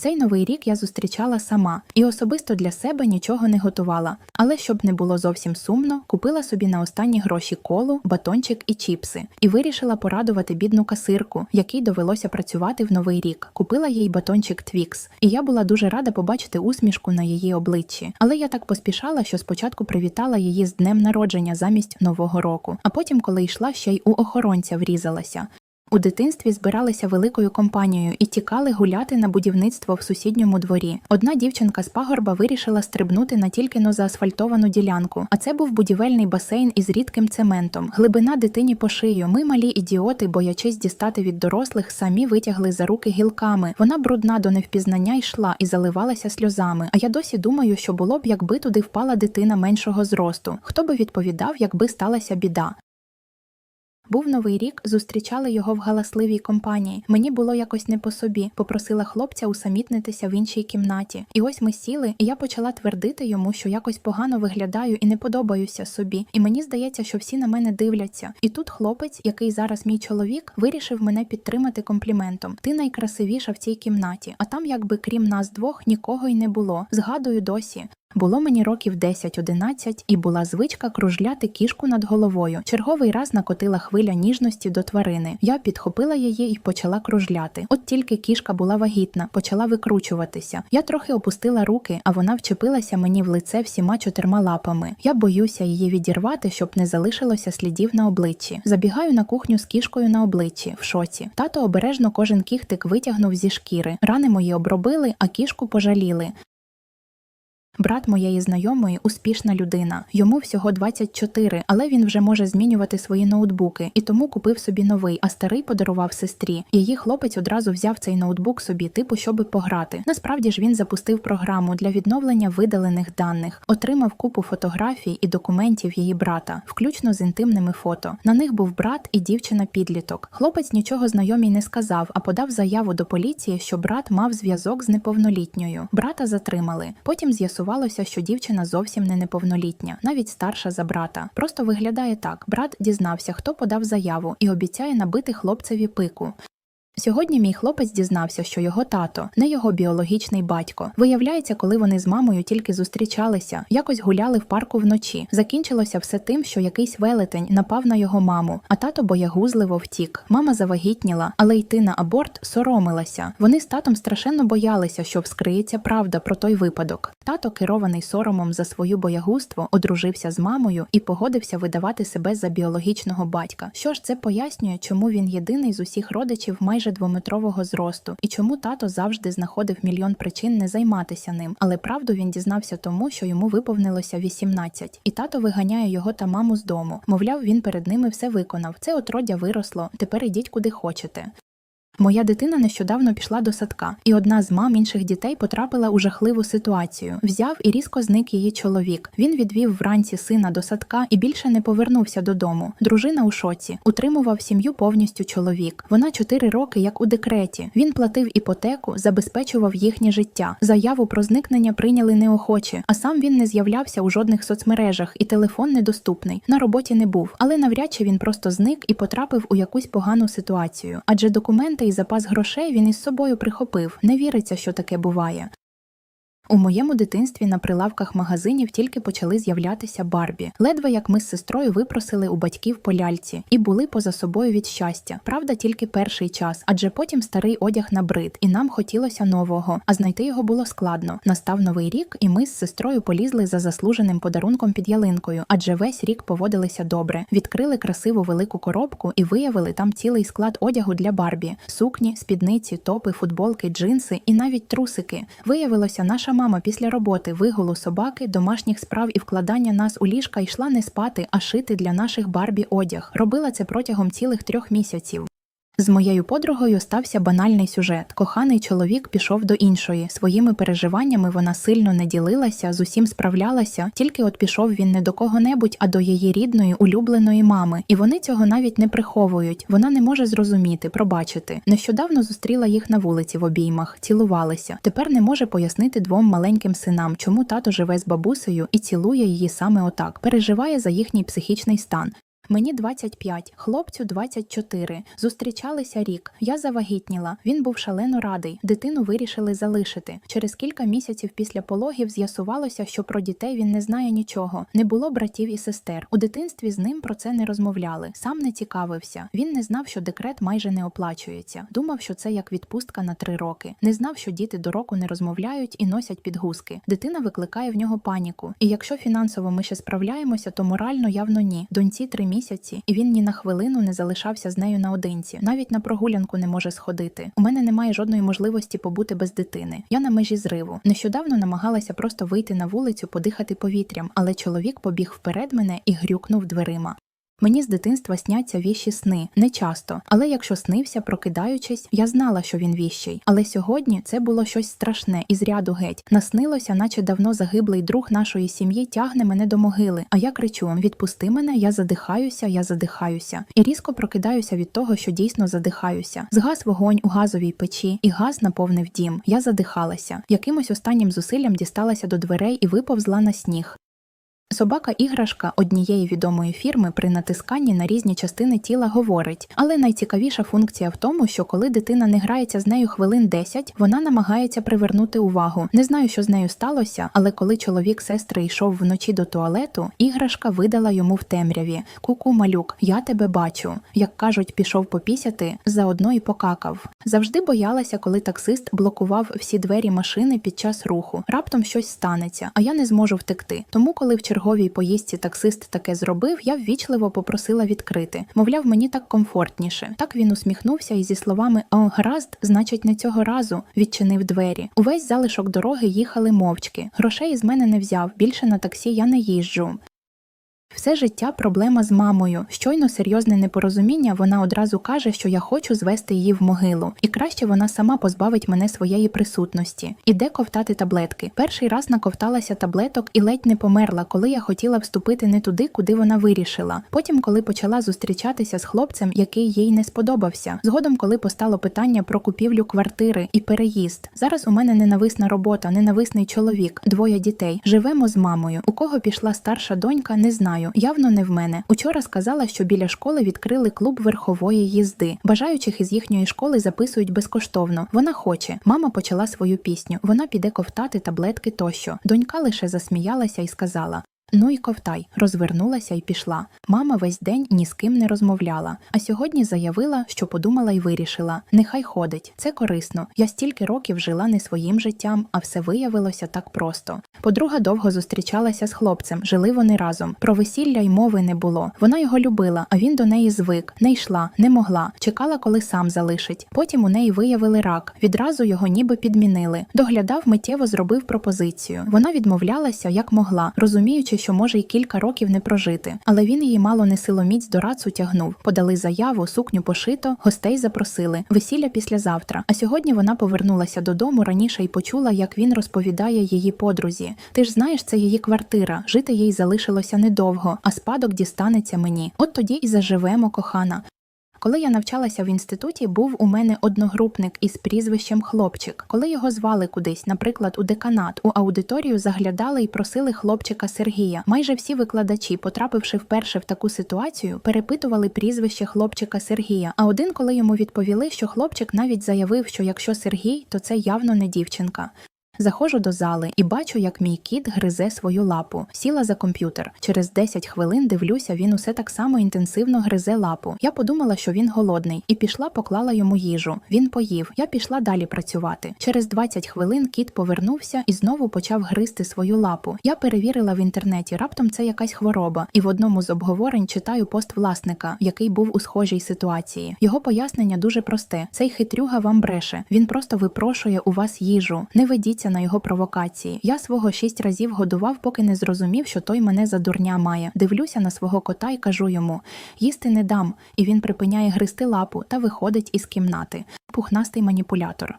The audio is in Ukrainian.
Цей новий рік я зустрічала сама і особисто для себе нічого не готувала. Але щоб не було зовсім сумно, купила собі на останні гроші колу, батончик і чіпси, і вирішила порадувати бідну касирку, якій довелося працювати в новий рік. Купила їй батончик Твікс, і я була дуже рада побачити усмішку на її обличчі. Але я так поспішала, що спочатку привітала її з днем народження замість нового року, а потім, коли йшла, ще й у охоронця врізалася. У дитинстві збиралися великою компанією і тікали гуляти на будівництво в сусідньому дворі. Одна дівчинка з пагорба вирішила стрибнути на тільки но заасфальтовану ділянку. А це був будівельний басейн із рідким цементом. Глибина дитині по шию. Ми, малі ідіоти, боячись дістати від дорослих, самі витягли за руки гілками. Вона брудна до невпізнання йшла і заливалася сльозами. А я досі думаю, що було б, якби туди впала дитина меншого зросту. Хто би відповідав, якби сталася біда? Був новий рік, зустрічали його в галасливій компанії. Мені було якось не по собі. Попросила хлопця усамітнитися в іншій кімнаті. І ось ми сіли, і я почала твердити йому, що якось погано виглядаю і не подобаюся собі. І мені здається, що всі на мене дивляться. І тут хлопець, який зараз мій чоловік, вирішив мене підтримати компліментом. Ти найкрасивіша в цій кімнаті. А там, якби крім нас двох, нікого й не було. Згадую досі. Було мені років 10-11, і була звичка кружляти кішку над головою. Черговий раз накотила хвиля ніжності до тварини. Я підхопила її і почала кружляти. От тільки кішка була вагітна, почала викручуватися. Я трохи опустила руки, а вона вчепилася мені в лице всіма чотирма лапами. Я боюся її відірвати, щоб не залишилося слідів на обличчі. Забігаю на кухню з кішкою на обличчі, в шоці. Тато обережно кожен кіхтик витягнув зі шкіри. Рани мої обробили, а кішку пожаліли. Брат моєї знайомої успішна людина. Йому всього 24, але він вже може змінювати свої ноутбуки і тому купив собі новий, а старий подарував сестрі. Її хлопець одразу взяв цей ноутбук собі, типу, щоби пограти. Насправді ж він запустив програму для відновлення видалених даних, отримав купу фотографій і документів її брата, включно з інтимними фото. На них був брат і дівчина-підліток. Хлопець нічого знайомій не сказав, а подав заяву до поліції, що брат мав зв'язок з неповнолітньою. Брата затримали. Потім з'ясувалося, що дівчина зовсім не неповнолітня, навіть старша за брата. Просто виглядає так: брат дізнався, хто подав заяву, і обіцяє набити хлопцеві пику. Сьогодні мій хлопець дізнався, що його тато не його біологічний батько. Виявляється, коли вони з мамою тільки зустрічалися, якось гуляли в парку вночі. Закінчилося все тим, що якийсь велетень напав на його маму, а тато боягузливо втік. Мама завагітніла, але йти на аборт соромилася. Вони з татом страшенно боялися, що вскриється правда про той випадок. Тато, керований соромом за свою боягузтво, одружився з мамою і погодився видавати себе за біологічного батька. Що ж це пояснює, чому він єдиний з усіх родичів майже двометрового зросту, і чому тато завжди знаходив мільйон причин не займатися ним. Але правду він дізнався тому, що йому виповнилося 18. і тато виганяє його та маму з дому. Мовляв, він перед ними все виконав. Це отродя виросло. Тепер ідіть куди хочете. Моя дитина нещодавно пішла до садка, і одна з мам інших дітей потрапила у жахливу ситуацію. Взяв і різко зник її чоловік. Він відвів вранці сина до садка і більше не повернувся додому. Дружина у шоці утримував сім'ю повністю чоловік. Вона чотири роки як у декреті. Він платив іпотеку, забезпечував їхнє життя. Заяву про зникнення прийняли неохоче, а сам він не з'являвся у жодних соцмережах, і телефон недоступний. На роботі не був, але навряд чи він просто зник і потрапив у якусь погану ситуацію. Адже документи і запас грошей він із собою прихопив. Не віриться, що таке буває. У моєму дитинстві на прилавках магазинів тільки почали з'являтися Барбі. Ледве як ми з сестрою випросили у батьків по ляльці і були поза собою від щастя. Правда, тільки перший час, адже потім старий одяг набрид, і нам хотілося нового, а знайти його було складно. Настав новий рік, і ми з сестрою полізли за заслуженим подарунком під ялинкою, адже весь рік поводилися добре. Відкрили красиву велику коробку і виявили там цілий склад одягу для Барбі: сукні, спідниці, топи, футболки, джинси і навіть трусики. Виявилося, наша мама після роботи, вигулу собаки, домашніх справ і вкладання нас у ліжка йшла не спати, а шити для наших Барбі одяг. Робила це протягом цілих трьох місяців. З моєю подругою стався банальний сюжет. Коханий чоловік пішов до іншої. Своїми переживаннями вона сильно не ділилася, з усім справлялася, тільки от пішов він не до кого-небудь, а до її рідної улюбленої мами. І вони цього навіть не приховують. Вона не може зрозуміти, пробачити. Нещодавно зустріла їх на вулиці в обіймах, цілувалися. Тепер не може пояснити двом маленьким синам, чому тато живе з бабусею і цілує її саме отак, переживає за їхній психічний стан. Мені 25, хлопцю 24. Зустрічалися рік. Я завагітніла. Він був шалено радий. Дитину вирішили залишити. Через кілька місяців після пологів з'ясувалося, що про дітей він не знає нічого. Не було братів і сестер. У дитинстві з ним про це не розмовляли. Сам не цікавився. Він не знав, що декрет майже не оплачується. Думав, що це як відпустка на три роки. Не знав, що діти до року не розмовляють і носять підгузки. Дитина викликає в нього паніку. І якщо фінансово ми ще справляємося, то морально явно ні. Доньці три місяці, і він ні на хвилину не залишався з нею наодинці. Навіть на прогулянку не може сходити. У мене немає жодної можливості побути без дитини. Я на межі зриву. Нещодавно намагалася просто вийти на вулицю, подихати повітрям, але чоловік побіг вперед мене і грюкнув дверима. Мені з дитинства сняться віщі сни, не часто, але якщо снився, прокидаючись, я знала, що він віщий. Але сьогодні це було щось страшне із ряду геть. Наснилося, наче давно загиблий друг нашої сім'ї тягне мене до могили. А я кричу: відпусти мене, я задихаюся, я задихаюся. І різко прокидаюся від того, що дійсно задихаюся. Згас вогонь у газовій печі, і газ наповнив дім. Я задихалася. Якимось останнім зусиллям дісталася до дверей і виповзла на сніг. Собака іграшка однієї відомої фірми при натисканні на різні частини тіла говорить, але найцікавіша функція в тому, що коли дитина не грається з нею хвилин 10, вона намагається привернути увагу. Не знаю, що з нею сталося, але коли чоловік сестри йшов вночі до туалету, іграшка видала йому в темряві: Ку-ку, малюк, я тебе бачу. Як кажуть, пішов попісяти, заодно і покакав. Завжди боялася, коли таксист блокував всі двері машини під час руху. Раптом щось станеться, а я не зможу втекти. Тому, коли в черговій поїздці таксист таке зробив, я ввічливо попросила відкрити. Мовляв, мені так комфортніше. Так він усміхнувся і зі словами О, гаразд, значить, не цього разу відчинив двері. Увесь залишок дороги їхали мовчки. Грошей із мене не взяв. Більше на таксі я не їжджу. Все життя проблема з мамою. Щойно серйозне непорозуміння, вона одразу каже, що я хочу звести її в могилу, і краще вона сама позбавить мене своєї присутності. Іде ковтати таблетки. Перший раз наковталася таблеток і ледь не померла, коли я хотіла вступити не туди, куди вона вирішила. Потім, коли почала зустрічатися з хлопцем, який їй не сподобався. Згодом, коли постало питання про купівлю квартири і переїзд. Зараз у мене ненависна робота, ненависний чоловік, двоє дітей. Живемо з мамою. У кого пішла старша донька, не знаю. Явно не в мене. Учора сказала, що біля школи відкрили клуб верхової їзди. Бажаючих із їхньої школи записують безкоштовно. Вона хоче. Мама почала свою пісню. Вона піде ковтати таблетки тощо. Донька лише засміялася і сказала. Ну і ковтай, розвернулася і пішла. Мама весь день ні з ким не розмовляла, а сьогодні заявила, що подумала і вирішила: нехай ходить, це корисно. Я стільки років жила не своїм життям, а все виявилося так просто. Подруга довго зустрічалася з хлопцем, жили вони разом. Про весілля й мови не було. Вона його любила, а він до неї звик, не йшла, не могла, чекала, коли сам залишить. Потім у неї виявили рак. Відразу його ніби підмінили. Доглядав, миттєво зробив пропозицію. Вона відмовлялася як могла, розуміючи, що може й кілька років не прожити. Але він її мало не силоміць до рацу тягнув. Подали заяву, сукню пошито, гостей запросили. Весілля післязавтра. А сьогодні вона повернулася додому раніше і почула, як він розповідає її подрузі. Ти ж знаєш, це її квартира. Жити їй залишилося недовго, а спадок дістанеться мені. От тоді і заживемо, кохана. Коли я навчалася в інституті, був у мене одногрупник із прізвищем хлопчик. Коли його звали кудись, наприклад, у деканат, у аудиторію заглядали і просили хлопчика Сергія. Майже всі викладачі, потрапивши вперше в таку ситуацію, перепитували прізвище хлопчика Сергія. А один, коли йому відповіли, що хлопчик навіть заявив, що якщо Сергій, то це явно не дівчинка. Заходжу до зали і бачу, як мій кіт гризе свою лапу. Сіла за комп'ютер. Через 10 хвилин дивлюся, він усе так само інтенсивно гризе лапу. Я подумала, що він голодний, і пішла, поклала йому їжу. Він поїв. Я пішла далі працювати. Через 20 хвилин кіт повернувся і знову почав гризти свою лапу. Я перевірила в інтернеті, раптом це якась хвороба, і в одному з обговорень читаю пост власника, який був у схожій ситуації. Його пояснення дуже просте: цей хитрюга вам бреше. Він просто випрошує у вас їжу. Не ведіться на його провокації. Я свого шість разів годував, поки не зрозумів, що той мене за дурня має. Дивлюся на свого кота і кажу йому: їсти не дам. І він припиняє гризти лапу та виходить із кімнати. Пухнастий маніпулятор.